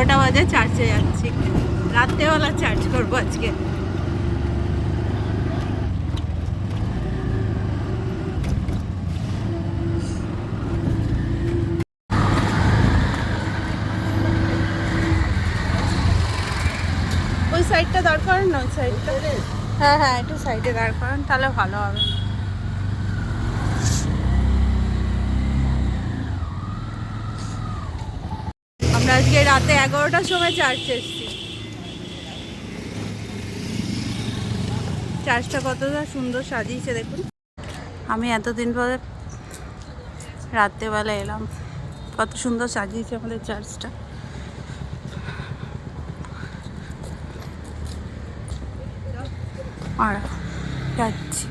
এগারোটা বাজে চার্চে যাচ্ছি। রাত্রেবেলা চার্জ করব আজকে। ওই সাইডটা দাঁড় করেন না ওই সাইডটা হ্যাঁ হ্যাঁ একটু সাইডে দাঁড় করেন তাহলে ভালো হবে। আজকে রাতে এগারোটার সময় চার্চে এসেছি। চার্চটা কতটা সুন্দর সাজিয়েছে দেখুন। আমি এতদিন পরে রাত্রেবেলা এলাম, কত সুন্দর সাজিয়েছে আমাদের চার্চটা আর যাচ্ছি।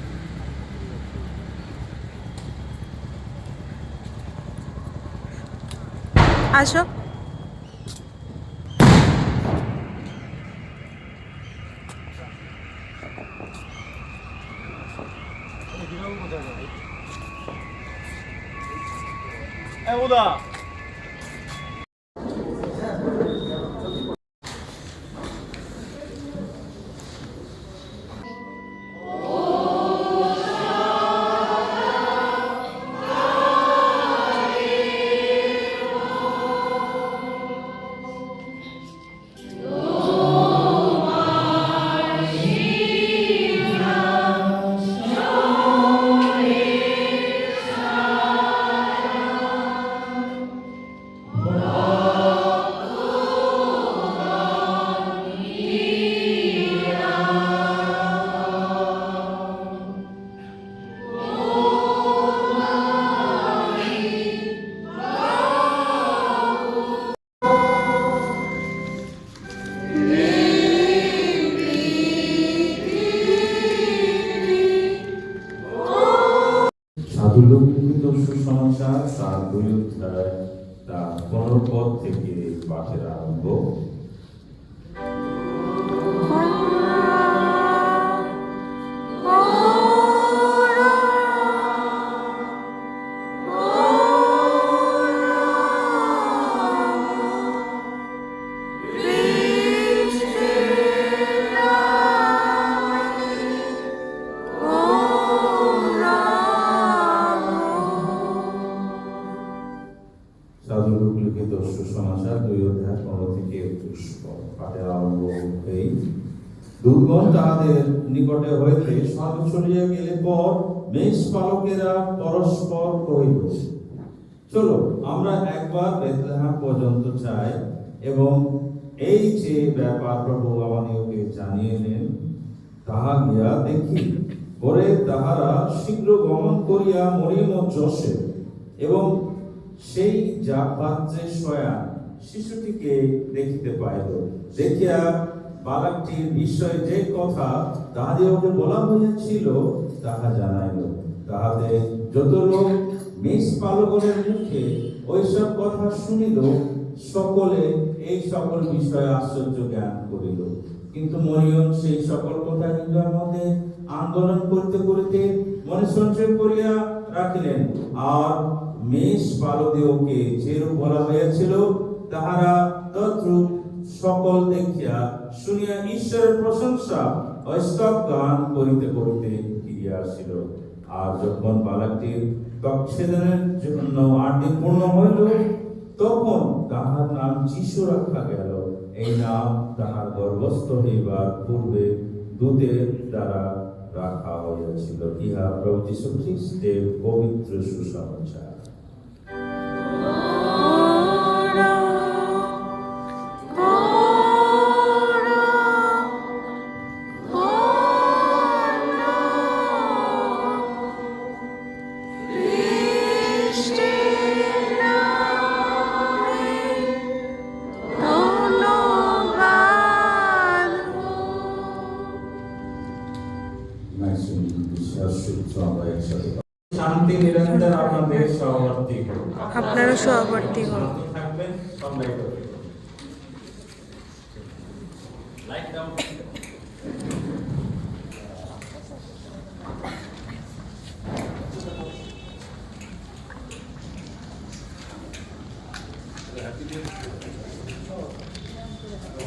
আসো। 보다. তার দুই অধ্যায় তার পনেরো পদ থেকে পাঠের আরম্ভ। দুর্গম তাহাদের নিকটে হইতে স্বর্গ ছড়িয়ে গেলে পর মেষ পালকেরা পরস্পর কহিল চলো, আমরা একবার বেতলেহাম পর্যন্ত যাই এবং এই যে ব্যাপার প্রভু আমাদিগকে জানিয়ে নেন, তাহা গিয়া দেখি। পরে তাহারা শীঘ্র গমন করিয়া মরিয়ম ও যশে এবং সেই যা পাত্রে শয়া শিশুটিকে দেখিতে পাইল। দেখিয়া বালকটির বিষয়ে যে কথা তাহাদিওকে বলা হইয়াছিল, তাহা জানাইল। তাহাদের যত লোক মেষ পালগণের মুখে ওইসব কথা শুনিল, সকলে এই সকল বিষয়ে আশ্চর্য জ্ঞান করিল। কিন্তু মরিয়ম সেই সকল কথা হৃদয়ের মধ্যে আন্দোলন করতে করতে মনে সঞ্চয় করিয়া রাখিলেন। আর মেষ পালদেওকে যেরূপ বলা হয়েছিল তাহারা তদ্রূপ সকল দেখিয়া শুনিয়া ঈশ্বরের প্রশংসা ও স্তব গান করিতে করিতে ফিরিয়া আসিল। আর যখন বালকটির তৎছেদনের জন্য আট দিন পূর্ণ হইল, তখন তাহার নাম যিশু রাখা গেল। এই নাম তাহার গর্ভস্থ হইবার পূর্বে দূতের দ্বারা রাখা হইয়াছিল। ইহা প্রভু যীশু খ্রিস্টের পবিত্র সুসমাচার। সভাপতি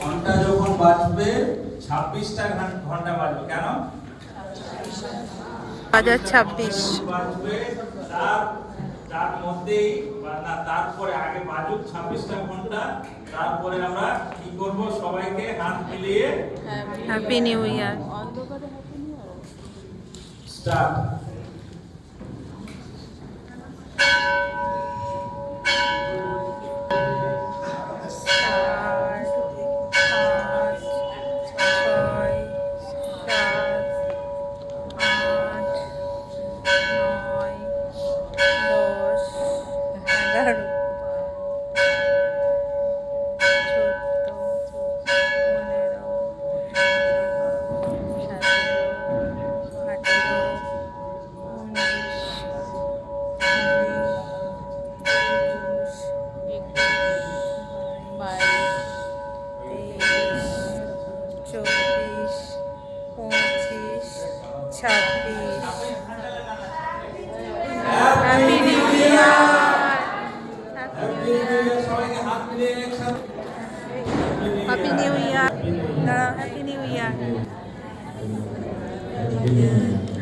ঘণ্টা যখন বাজবে ছাব্বিশটা ঘণ্টা বাজবে। কেন? হাজার ছাব্বিশ। বাজবে তার তার মধ্যেই আর তারপরে আগে বাজুক ছাব্বিশটা ঘণ্টা তারপরে আমরা কি করব? সবাইকে হাত মিলিয়ে happy new year start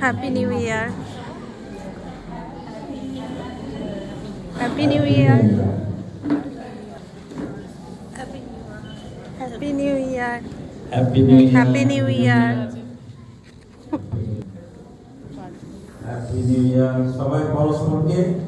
Happy New Year. Happy New Year. Happy New Year. Happy New Year. Happy New Year. Happy New Year. Happy New Year. Happy New Year. Happy New Year.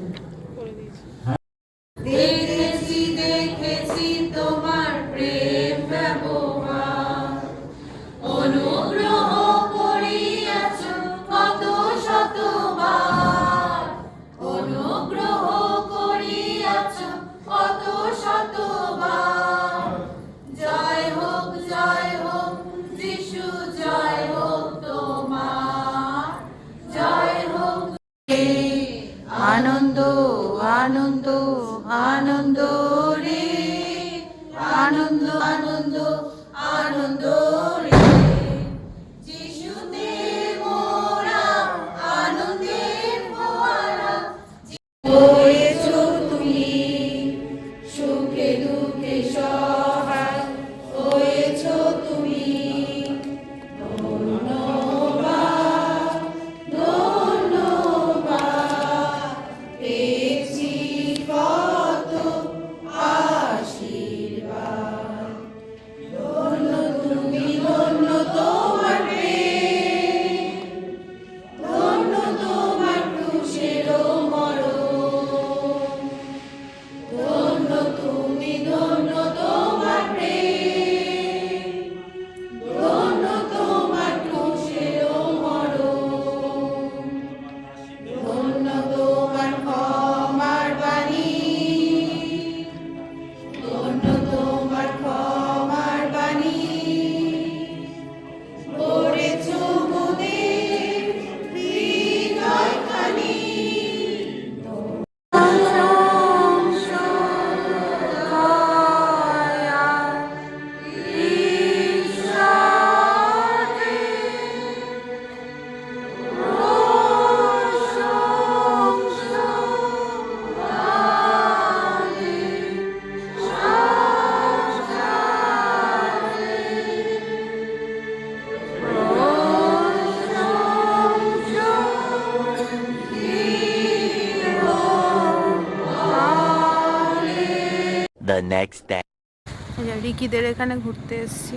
Next আচ্ছা, day রিকিদের এখানে ঘুরতে এসেছি।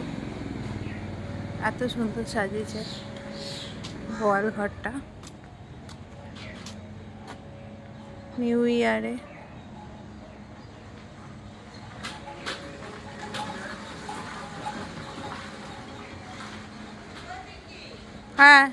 এত সুন্দর সাজিয়েছে বল ঘরটা। New ইয়ারে। হ্যাঁ।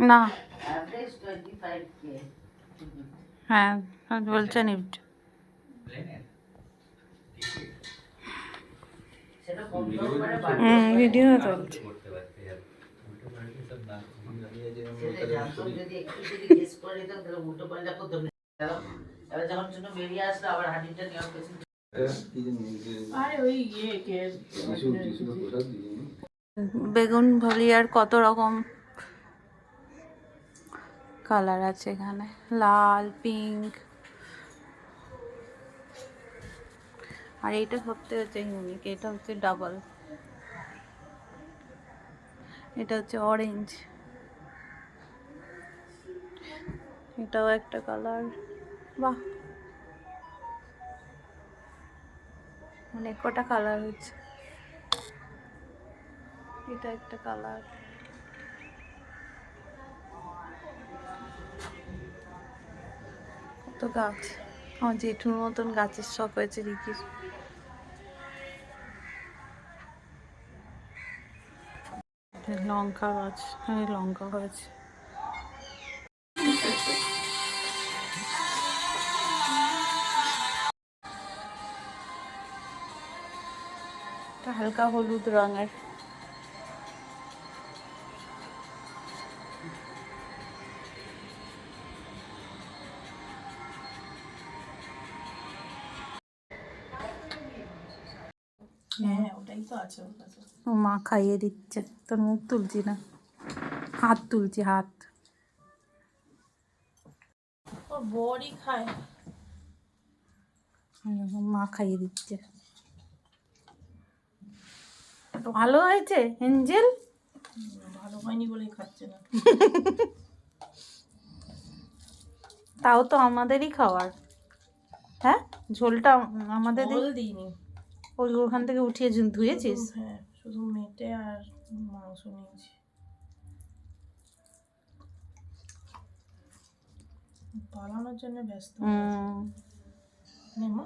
না। হ্যাঁ বলছেন নিফট। বেগুন ভলিয়ার কত রকম? কালার আছে এখানে। লাল পিঙ্ক আর এইটা সবথেকে হচ্ছে ইউনিক এটা হচ্ছে ডাবল এটা হচ্ছে অরেঞ্জ এটাও একটা কালার বাহ! অনেক কটা কালার হচ্ছে। এটা একটা কালার গাছ। আমার জেঠুর মতন গাছের শখ হয়েছে রিকির। লঙ্কা গাছ হ্যাঁ লঙ্কা এটা হালকা হলুদ রঙের। হ্যাঁ ওটাই তো আছে ওর কাছে ও মা খাইয়ে দিচ্ছে তোর মুখ তুলছি না। হাত তুলছি হাত। ওর বড়ি খায়। মা খাইয়ে দিচ্ছে। ভালো হয়েছে? এঞ্জেল? ভালো হয়নি বলেই খাচ্ছে না। তাও তো আমাদেরই খাওয়ার। হ্যাঁ ঝোলটা আমাদের দিইনি। ওই ওখান থেকে উঠিয়ে ধুয়েছিস? হ্যাঁ শুধু মেটে আর মাংস নিয়েছি। পালানোর জন্য ব্যস্ত হয়ে গেছে। হুম। নে মা।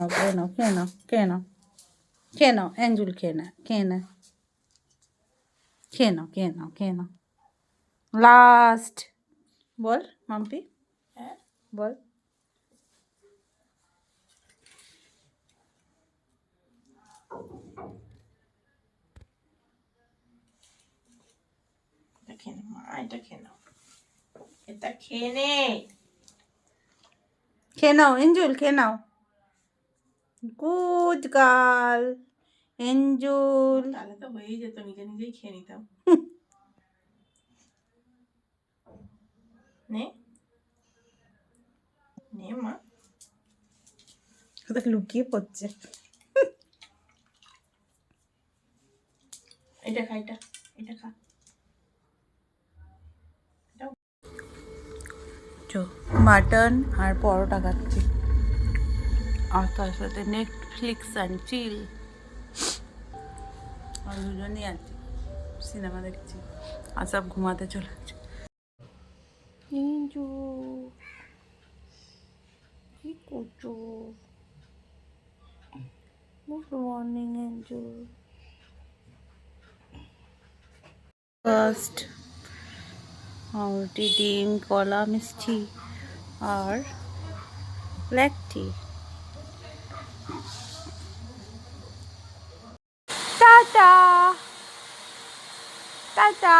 খেয়ে নাও খেয়ে নাও খেয়ে নাও। খেয়ে নাও খেয়ে না খেয়ে না। খেয়ে নাও খেয়ে নাও খেয়ে নাও। লাস্ট বল মাম্পি। হ্যাঁ। বল। এটা মা এটা খেয়ে নাও। এটা খেয়ে নে। খেয়ে নাও এঞ্জুল খেয়ে নাও। Good girl এঞ্জুল। তাহলে তো হয়েই যেত নিজে নিজেই খেয়ে নিতাম। নে। নে মা। কোথায় লুকিয়ে পড়ছে। এটা খা এটা এটা খা। মাটন আর পরোটা খাচ্ছি। আর তার সাথে নেটফ্লিক্স অ্যান্ড চিল আর দুজনই আছি। সিনেমা দেখছি। আর সব ঘুমাতে চলেছে ইঞ্জু কি করছ গুড মর্নিং এঞ্জু ফার্স্ট পাউরুটি ডিম কলা মিষ্টি আর ব্ল্যাক টি টাটা টাটা